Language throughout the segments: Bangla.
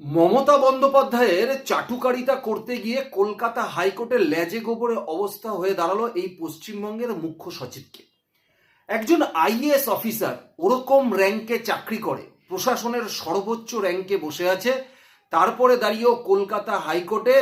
মমতা বন্দ্যোপাধ্যায়ের চাটুকারিতা করতে গিয়ে কলকাতা হাইকোর্টের লেজে গোবরে অবস্থা হয়ে দাঁড়াল এই পশ্চিমবঙ্গের মুখ্য সচিবকে। একজন আইএএস অফিসার ওরকম র্যাঙ্কে চাকরি করে, প্রশাসনের সর্বোচ্চ র্যাঙ্কে বসে আছে, তারপরে দাঁড়িয়েও কলকাতা হাইকোর্টে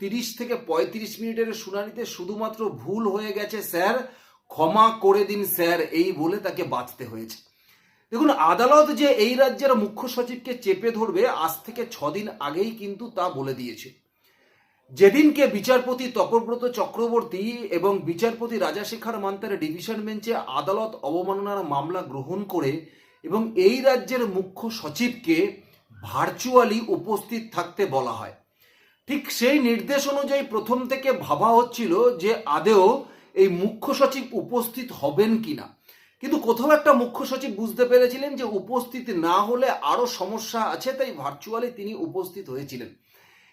তিরিশ থেকে পঁয়ত্রিশ মিনিটের শুনানিতে শুধুমাত্র ভুল হয়ে গেছে, স্যার। ক্ষমা করে দিন, স্যার, এই বলে তাকে বাঁচতে হয়েছে। দেখুন, আদালত যে এই রাজ্যের মুখ্য সচিবকে চেপে ধরবে, আজ থেকে ছদিন আগেই কিন্তু তা বলে দিয়েছে। যেদিনকে বিচারপতি তপব্রত চক্রবর্তী এবং বিচারপতি রাজাশেখর মান্তার ডিভিশন বেঞ্চে আদালত অবমাননার মামলা গ্রহণ করে এবং এই রাজ্যের মুখ্য সচিবকে ভার্চুয়ালি উপস্থিত থাকতে বলা হয়। ঠিক সেই নির্দেশ অনুযায়ী প্রথম থেকে ভাবা হচ্ছিল যে আদেও এই মুখ্য সচিব উপস্থিত হবেন কিনা। কিন্তু কোথাও একটা মুখ্য সচিব বুঝতে পেরেছিলেন যে উপস্থিত না হলে আরও সমস্যা আছে, তাই ভার্চুয়ালি তিনি উপস্থিত হয়েছিলেন।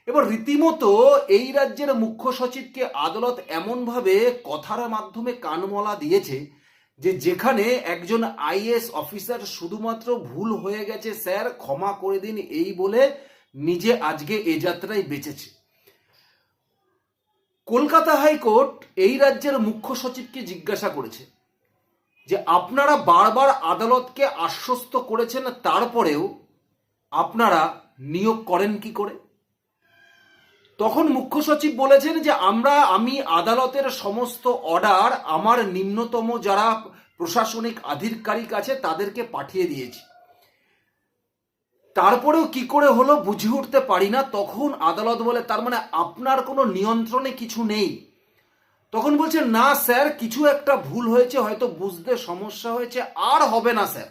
এবার রীতিমতো এই রাজ্যের মুখ্য সচিবকে আদালত এমনভাবে কথার মাধ্যমে কানমলা দিয়েছে যে যেখানে একজন আইএস অফিসার শুধুমাত্র ভুল হয়ে গেছে, স্যার, ক্ষমা করে দিন এই বলে নিজে আজকে এ যাত্রায় বেঁচেছে। কলকাতা হাইকোর্ট এই রাজ্যের মুখ্য সচিবকে জিজ্ঞাসা করেছে। যে আপনারা বারবার আদালতকে আশ্বস্ত করেছেন, তারপরেও আপনারা নিয়োগ করেন কি করে? তখন মুখ্য সচিব বলেছেন যে আমরা, আমি আদালতের সমস্ত অর্ডার আমার নিম্নতম যারা প্রশাসনিক আধিকারিক আছে তাদেরকে পাঠিয়ে দিয়েছি। তারপরেও কি করে হলো বুঝে উঠতে পারি না। তখন আদালত বলে, তার মানে আপনার কোনো নিয়ন্ত্রণে কিছু নেই। তখন বলছে, না স্যার, কিছু একটা ভুল হয়েছে, হয়তো বুঝতে সমস্যা হয়েছে, আর হবে না স্যার।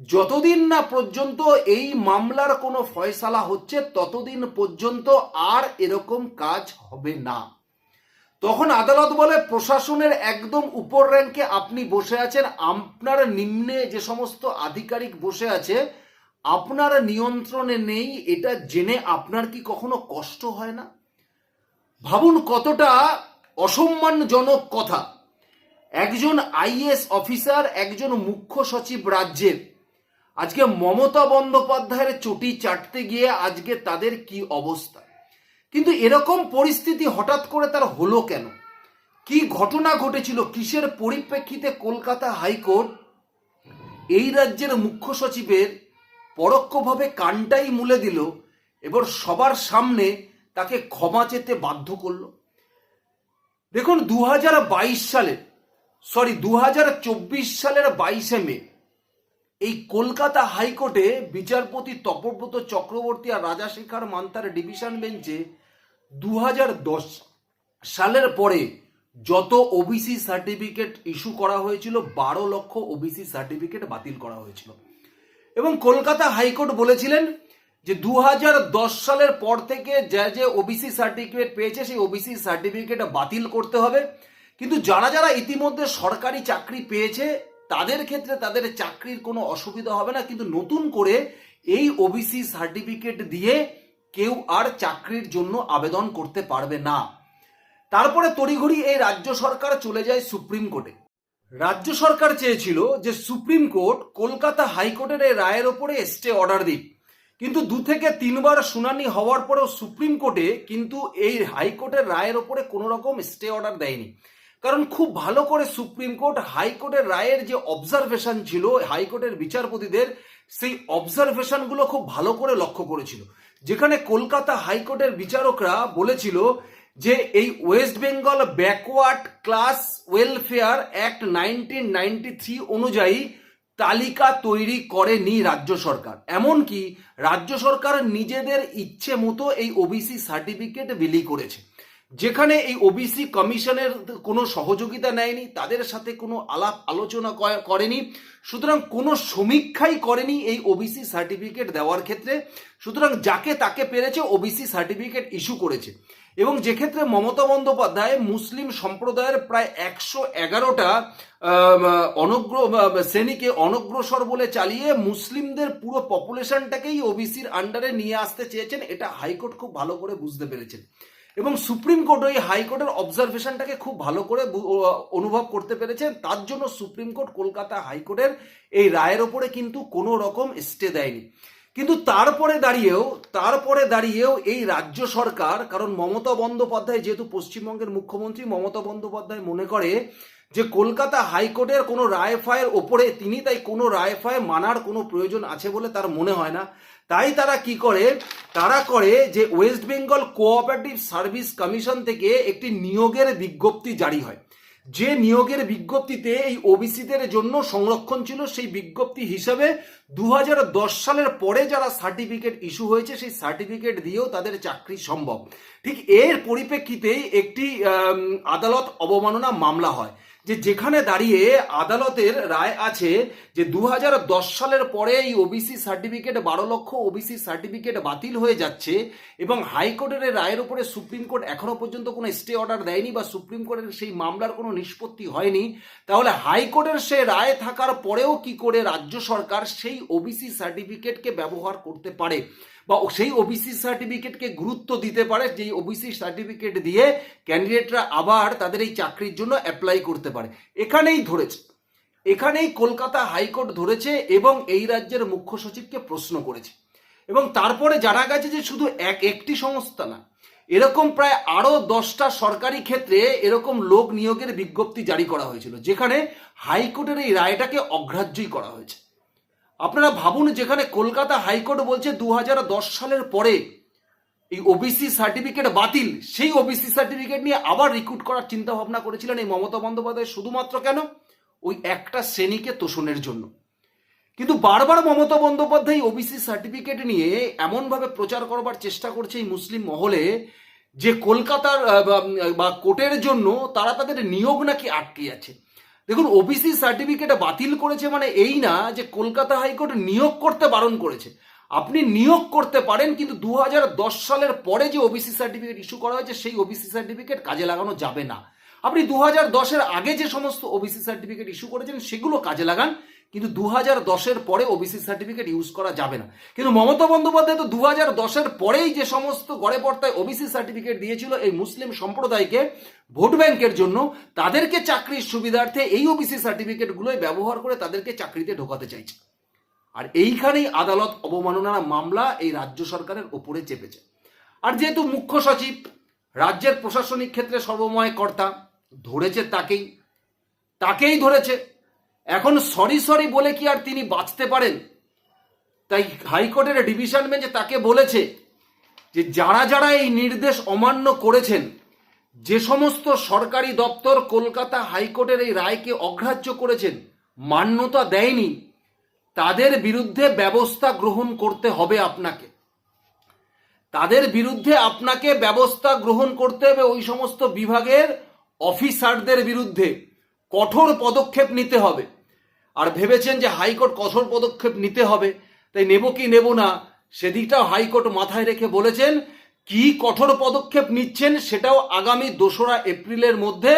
যতদিন না পর্যন্ত এই মামলার কোনো ফয়সালা হচ্ছে, ততদিন পর্যন্ত আর এরকম কাজ হবে না। তখন আদালত বলে, প্রশাসনের একদম উপর র্যাঙ্কে আপনি বসে আছেন, আপনার নিম্নে যে সমস্ত আধিকারিক বসে আছে, আপনার নিয়ন্ত্রণে নেই, এটা জেনে আপনার কি কখনো কষ্ট হয় না? ভাবুন কতটা অসম্মানজনক কথা। একজন আইএস অফিসার, একজন মুখ্য সচিব রাজ্যের। আজকে মমতা বন্দ্যোপাধ্যায়ের চটি চাটতে গিয়ে আজকে তাদের কি অবস্থা? কিন্তু এরকম পরিস্থিতি হঠাৎ করে তার হলো কেন? কি ঘটনা ঘটেছিল? কিসের পরিপ্রেক্ষিতে কলকাতা হাইকোর্ট এই রাজ্যের মুখ্য সচিবের পরোক্ষভাবে কানটাই মুলে দিল, এবার সবার সামনে তাকে ক্ষমা চেতে বাধ্য করল? দেখুন দু হাজার বাইশ সালে সরি দু হাজার চব্বিশ সালের বাইশে মে, এই কলকাতা হাইকোর্টে বিচারপতি তপব্রত চক্রবর্তী আর রাজাশেখর মান্তার ডিভিশন বেঞ্চে দু হাজার দশ সালের পরে যত ওবিসি সার্টিফিকেট ইস্যু করা হয়েছিল, বারো লক্ষ ওবিসি সার্টিফিকেট বাতিল করা হয়েছিল। এবং কলকাতা হাইকোর্ট বলেছিলেন যে দু হাজার দশ সালের পর থেকে যা যে ওবিসি সার্টিফিকেট পেয়েছে, সেই ওবিসি সার্টিফিকেট বাতিল করতে হবে। কিন্তু যারা যারা ইতিমধ্যে সরকারি চাকরি পেয়েছে, তাদের ক্ষেত্রে তাদের চাকরির কোনো অসুবিধা হবে না। কিন্তু নতুন করে এই ওবিসি সার্টিফিকেট দিয়ে কেউ আর চাকরির জন্য আবেদন করতে পারবে না। তারপরে তড়িঘড়ি এই রাজ্য সরকার চলে যায় সুপ্রিম কোর্টে। রাজ্য সরকার চেয়েছিল যে সুপ্রিম কোর্ট কলকাতা হাইকোর্টের এই রায়ের ওপরে স্টে অর্ডার দিক। কিন্তু দু থেকে তিনবার শুনানি হওয়ার পরেও সুপ্রিম কোর্টে কিন্তু এই হাইকোর্টের রায়ের ওপরে কোনো রকম স্টে অর্ডার দেয়নি। কারণ খুব ভালো করে সুপ্রিম কোর্ট হাইকোর্টের রায়ের যে অবজারভেশন ছিল, হাইকোর্টের বিচারপতিদের, সেই অবজারভেশনগুলো খুব ভালো করে লক্ষ্য করেছিল। যেখানে কলকাতা হাইকোর্টের বিচারকরা বলেছিল যে এই West Bengal backward class welfare act nineteen ninety three অনুযায়ী তালিকা তৈরি করেনি রাজ্য সরকার। এমনকি রাজ্য সরকার নিজেদের ইচ্ছে মতো এই ওবিসি সার্টিফিকেট বিলি করেছে। যেখানে এই ওবিসি কমিশনের কোনো সহযোগিতা নেয়নি, তাদের সাথে কোনো আলাপ আলোচনা করেনি। সুতরাং কোনো সমীক্ষাই করেনি এই ওবিসি সার্টিফিকেট দেওয়ার ক্ষেত্রে। সুতরাং যাকে তাকে পেরেছে ওবিসি সার্টিফিকেট ইস্যু করেছে। এবং যে ক্ষেত্রে মমতা বন্দ্যোপাধ্যায় মুসলিম সম্প্রদায়ের প্রায় একশো এগারোটা অনগ্র শ্রেণীকে অনগ্রসর বলে চালিয়ে মুসলিমদের পুরো পপুলেশনটাকেই ওবিসির আন্ডারে নিয়ে আসতে চেয়েছেন, এটা হাইকোর্ট খুব ভালো করে বুঝতে পেরেছেন। এবং সুপ্রিম কোর্ট ওই হাইকোর্টের অবজারভেশনটাকে খুব ভালো করে অনুভব করতে পেরেছেন তার জন্য সুপ্রিম কোর্ট কলকাতা হাইকোর্টের এই রায়ের ওপরে কিন্তু কোনো রকম স্টে দেয়নি। কিন্তু তারপরে দাঁড়িয়েও তারপরে দাঁড়িয়েও এই রাজ্য সরকার, কারণ মমতা বন্দ্যোপাধ্যায় যেহেতু পশ্চিমবঙ্গের মুখ্যমন্ত্রী, মমতা বন্দ্যোপাধ্যায় মনে করে যে কলকাতা হাইকোর্টের কোনো রায় ফায়ের ওপরে তিনি তাই কোনো রায় ফায় মানার কোনো প্রয়োজন আছে বলে তার মনে হয় না। তাই তারা কি করে? তারা করে যে West Bengal cooperative service commission থেকে একটি নিয়োগের বিজ্ঞপ্তি জারি হয়। যে নিয়োগের বিজ্ঞপ্তিতে এই ওবিসিদের জন্য সংরক্ষণ ছিল সেই বিজ্ঞপ্তি হিসাবে দু হাজার দশ সালের পরে যারা সার্টিফিকেট ইস্যু হয়েছে সেই সার্টিফিকেট দিয়েও তাদের চাকরি সম্ভব। ঠিক এর পরিপ্রেক্ষিতেই একটি আদালত অবমাননা মামলা হয়। যে যেখানে দাঁড়িয়ে আদালতের রায় আছে যে দু হাজার দশ সালের পরে এই ওবিসি সার্টিফিকেট, বারো লক্ষ ওবিসি সার্টিফিকেট বাতিল হয়ে যাচ্ছে এবং হাইকোর্টের রায়ের উপরে সুপ্রিম কোর্ট এখনও পর্যন্ত কোনো স্টে অর্ডার দেয়নি বা সুপ্রিম কোর্টের সেই মামলার কোনো নিষ্পত্তি হয়নি, তাহলে হাইকোর্টের সেই রায় থাকার পরেও কি করে রাজ্য সরকার সেই ওবিসি সার্টিফিকেটকে ব্যবহার করতে পারে? বা সেই ওবিসি সার্টিফিকেটকে গুরুত্ব দিতে পারে, যেই ওবিসি সার্টিফিকেট দিয়ে ক্যান্ডিডেটরা আবার তাদের এই চাকরির জন্য অ্যাপ্লাই করতে পারে। এখানেই ধরেছে, এখানেই কলকাতা হাইকোর্ট ধরেছে এবং এই রাজ্যের মুখ্য সচিবকে প্রশ্ন করেছে। এবং তারপরে জানা গেছে যে শুধু এক, একটি সংস্থা না, এরকম প্রায় আরও দশটা সরকারি ক্ষেত্রে এরকম লোক নিয়োগের বিজ্ঞপ্তি জারি করা হয়েছিল, যেখানে হাইকোর্টের এই রায়টাকে অগ্রাহ্যই করা হয়েছে। আপনারা ভাবুন যেখানে কলকাতা হাইকোর্ট বলছে দু হাজার দশ সালের পরে এই ওবিসি সার্টিফিকেট বাতিল, সেই ওবিসি সার্টিফিকেট নিয়ে আবার রিক্রুট করার চিন্তা ভাবনা করেছিলেন এই মমতা বন্দ্যোপাধ্যায় শুধুমাত্র কেন? ওই একটা শ্রেণীকে তোষণের জন্য। কিন্তু বারবার মমতা বন্দ্যোপাধ্যায় ওবিসি সার্টিফিকেট নিয়ে এমনভাবে প্রচার করবার চেষ্টা করছে এই মুসলিম মহলে যে কলকাতার বা- কোর্টের জন্য তারা তাদের নিয়োগ নাকি আটকে আছে। দেখুন ওবিসি সার্টিফিকেট বাতিল করেছে মানে এই না যে কলকাতা হাইকোর্ট নিয়োগ করতে বারণ করেছে। আপনি নিয়োগ করতে পারেন, কিন্তু দু হাজার দশ সালের পরে যে ওবিসি সার্টিফিকেট ইস্যু করা হয়েছে, সেই ওবিসি সার্টিফিকেট কাজে লাগানো যাবে না। আপনি দু হাজার দশের আগে যে সমস্ত ওবিসি সার্টিফিকেট ইস্যু করেছেন, সেগুলো কাজে লাগান। কিন্তু দু হাজার দশের পরে ওবিসি সার্টিফিকেট ইউজ করা যাবে না। কিন্তু মমতা বন্দ্যোপাধ্যায় তো দু হাজার দশের পরেই যে সমস্ত গড়ে পর্তায় ওবিসি সার্টিফিকেট দিয়েছিল এই মুসলিম সম্প্রদায়কে ভোট ব্যাংকের জন্য, তাদেরকে চাকরির সুবিধার্থে এই ওবিসি সার্টিফিকেটগুলোই ব্যবহার করে তাদেরকে চাকরিতে ঢোকাতে চাইছে। আর এইখানেই আদালত অবমাননার মামলা এই রাজ্য সরকারের ওপরে চেপেছে। আর যেহেতু মুখ্য সচিব, রাজ্যের প্রশাসনিক ক্ষেত্রে সর্বময় কর্তা, ধরেছে তাকেই তাকেই ধরেছে। এখন সরি সরি বলে কি আর তিনি বাঁচতে পারেন? তাই হাইকোর্টের ডিভিশন বেঞ্চ তাকে বলেছে যে যারা যারা এই নির্দেশ অমান্য করেছেন, যে সমস্ত সরকারি দপ্তর কলকাতা হাইকোর্টের এই রায়কে অগ্রাহ্য করেছেন, মান্যতা দেয়নি, তাদের বিরুদ্ধে ব্যবস্থা গ্রহণ করতে হবে আপনাকে। তাদের বিরুদ্ধে আপনাকে ব্যবস্থা গ্রহণ করতে হবে ওই সমস্ত বিভাগের অফিসারদের বিরুদ্ধে। কঠোর পদক্ষেপ নিতে হবে। আর ভেবেছেন যে হাইকোর্ট কঠোর পদক্ষেপ নিতে হবে, তাই নেব কি নেব না, সেদিকটাও হাইকোর্ট মাথায় রেখে বলেছেন, কি কঠোর পদক্ষেপ নিচ্ছেন সেটাও আগামী দোসরা এপ্রিলের মধ্যে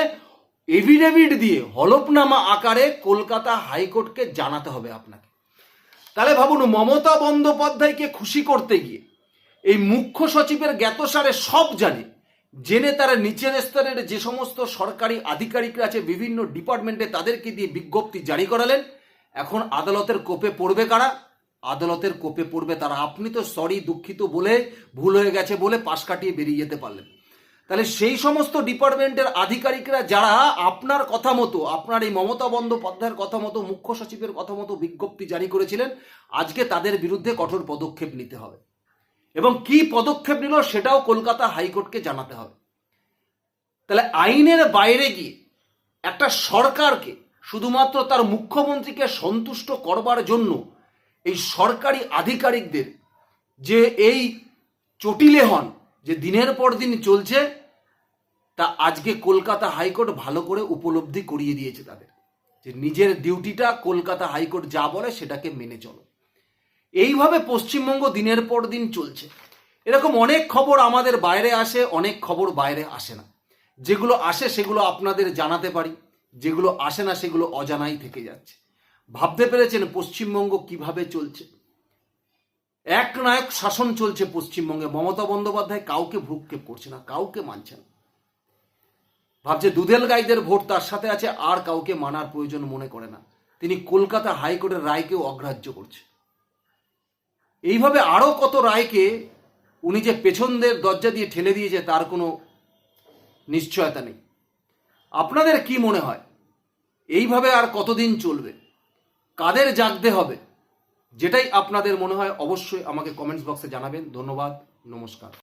এভিডেভিট দিয়ে হলফনামা আকারে কলকাতা হাইকোর্টকে জানাতে হবে আপনাকে। তাহলে ভাবুন, মমতা বন্দ্যোপাধ্যায়কে খুশি করতে গিয়ে এই মুখ্য সচিবের জ্ঞাতসারে সব জানে জেনে তারা নিচের স্তরের যে সমস্ত সরকারি আধিকারিকরা আছে, বিভিন্ন ডিপার্টমেন্টে তাদেরকে দিয়ে বিজ্ঞপ্তি জারি করালেন, এখন আদালতের কোপে পড়বে কারা? আদালতের কোপে পড়বে তারা। আপনি তো সরি দুঃখিত বলে ভুল হয়ে গেছে বলে পাশ কাটিয়ে বেরিয়ে যেতে পারলেন। তাহলে সেই সমস্ত ডিপার্টমেন্টের আধিকারিকরা যারা, আপনার কথা মতো, আপনার এই মমতা বন্দ্যোপাধ্যায়ের কথা মতো, মুখ্য সচিবের কথা মতো বিজ্ঞপ্তি জারি করেছিলেন, আজকে তাদের বিরুদ্ধে কঠোর পদক্ষেপ নিতে হবে। এবং কি পদক্ষেপ নিল সেটাও কলকাতা হাইকোর্টকে জানাতে হবে। তাহলে আইনের বাইরে গিয়ে একটা সরকারকে শুধুমাত্র তার মুখ্যমন্ত্রীকে সন্তুষ্ট করবার জন্য এই সরকারি আধিকারিকদের যে এই চটিলে হন, যে দিনের পর দিন চলছে, তা আজকে কলকাতা হাইকোর্ট ভালো করে উপলব্ধি করিয়ে দিয়েছে তাদের। যে নিজের ডিউটিটা কলকাতা হাইকোর্ট যা বলে সেটাকে মেনে চলো। এইভাবে পশ্চিমবঙ্গ দিনের পর দিন চলছে। এরকম অনেক খবর আমাদের বাইরে আসে, অনেক খবর বাইরে আসে না। যেগুলো আসে সেগুলো আপনাদের জানাতে পারি, যেগুলো আসে না সেগুলো অজানাই থেকে যাচ্ছে। ভাবতে পেরেছেন পশ্চিমবঙ্গ কীভাবে চলছে? এক নায়ক শাসন চলছে পশ্চিমবঙ্গে। মমতা বন্দ্যোপাধ্যায় কাউকে ভ্রুক্ষেপ করছে না, কাউকে মানছে না। ভাবছে দুধেল গাইদের ভোট তার সাথে আছে, আর কাউকে মানার প্রয়োজন মনে করে না। তিনি কলকাতা হাইকোর্টের রায়কেও অগ্রাহ্য করছে। এইভাবে আরও কত রায়কে উনি যে পেছনদের দরজা দিয়ে ঠেলে দিয়েছে তার কোনো নিশ্চয়তা নেই। আপনাদের কি মনে হয়? এইভাবে আর কতদিন চলবে? কাদের জাগতে হবে? যেটাই আপনাদের মনে হয়, অবশ্যই আমাকে কমেন্টস বক্সে জানাবেন। ধন্যবাদ, নমস্কার।